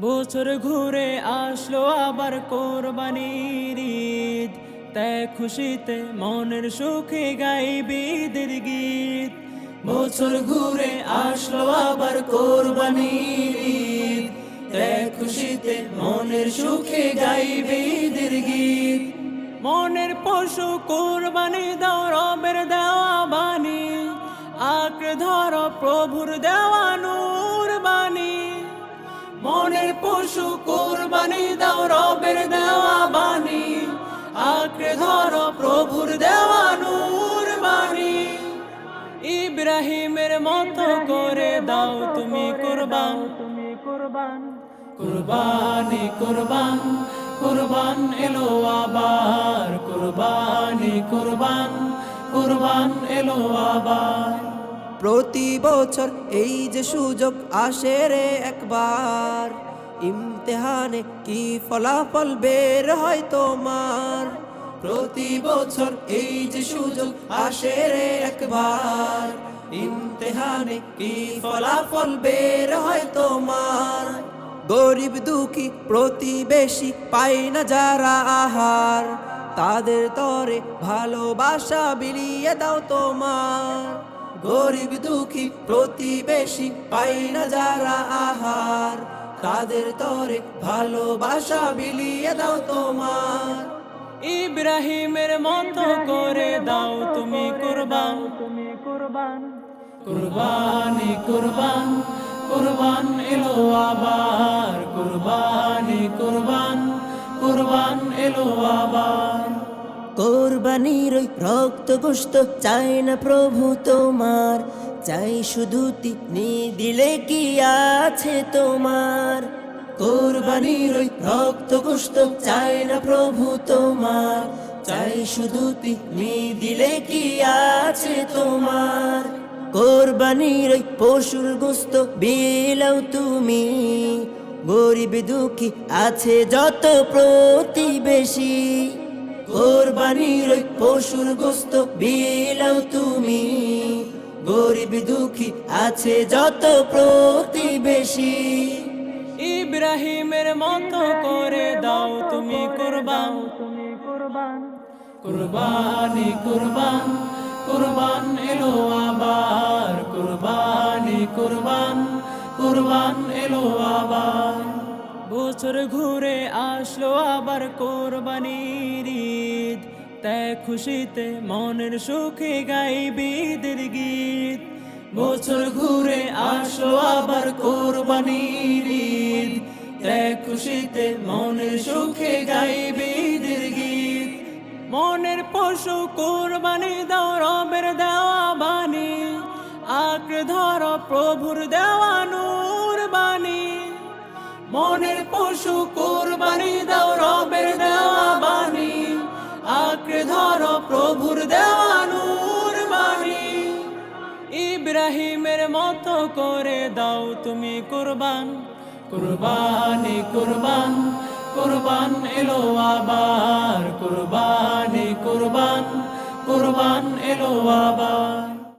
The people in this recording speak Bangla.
বছর ঘুরে আসলো আবার কোরবানির ঈদ। তাই খুশিতে মনের সুখে গাইবি ঈদের গীত। বছর ঘুরে আসলো আবার কোরবানির ঈদ। তাই খুশিতে মনের সুখে গাইবি ঈদের গীত। মনের পশু কোরবানি দাও, রবের দেওয়া বাণী। আঁকড়ে ধর প্রভুর দেওয়া পশু কোরবানি দাও রবের দেওয়া বাণী। আঁকড়ে ধর প্রভুর দেওয়া বাণী। ইব্রাহিমের মতো করে দাও তুমি কুরবান তুমি কুরবান। কুরবানি, কুরবান কুরবান এলো আবার। কুরবানি, কুরবান কুরবান এলো আবার। প্রতি বছর এই যে সুযোগ আসে রে একবার। ইমতেহানে কি ফলাফল বের হয় তোমার? প্রতি বছর এই যে সুযোগ আসে রে একবার। ইমতেহানে কি ফলাফল বের হয় তোমার? গরিব দুঃখী প্রতিবেশী পাই না যারা আহার। তাদের তরে ভালোবাসা বিলিয়ে দাও তোমার। গরিব দুঃখী প্রতিবেশী পাই না যারা আহার। তাদের তরে ভালোবাসা বিলিয়ে দাও তোমার। ইব্রাহিমের মতো করে দাও তুমি কুরবান। তুমি কুরবান কুরবানি কুরবান কুরবান এলো আবার কুরবানি কুরবান কুরবান এলো আবার। কোরবানির রক্ত গোস্ত চাই না প্রভু তোমার। চাই শুধু তিনি দিলে কি আছে তোমার? কোরবানির ওই রক্ত গোস্ত চাই না প্রভু তোমার। চাই শুধু তিনি দিলে কি আছে তোমার? কোরবানির ওই পশুর গোস্ত বিলাও তুমি। গরিব দুঃখী আছে যত প্রতিবেশী। কোরবানির ওই পশুর গোস্ত বিলাও তুমি। গরিব দুঃখী আছে যত প্রতিবেশী। ইব্রাহিমের মতো করে দাও তুমি কুরবান। কুরবানি কুরবান কুরবান এলো আবার, কুরবানি কুরবান কুরবান এলো আবার। বছর ঘুরে আসলো আবার কোরবানির ঈদ। তাই খুশিতে মনের সুখে গাইবি ঈদের গীত। বছর ঘুরে আসলো আবার কোরবানির ঈদ। তাই খুশিতে মনের সুখে গাইবি ঈদের গীত। মনের পশু কোরবানি দাও, রবের দেওয়া বাণী। আঁকড়ে ধর প্রভুর দেওয়া নূর বাণী। মনের পশু কোরবানি দাও, রবের দেওয়া ইব্রাহিমের মতো করে দাও তুমি কুরবান। কুরবানি, কুরবান কুরবান এলো আবার। কুরবানি, কুরবান কুরবান এলো আবার।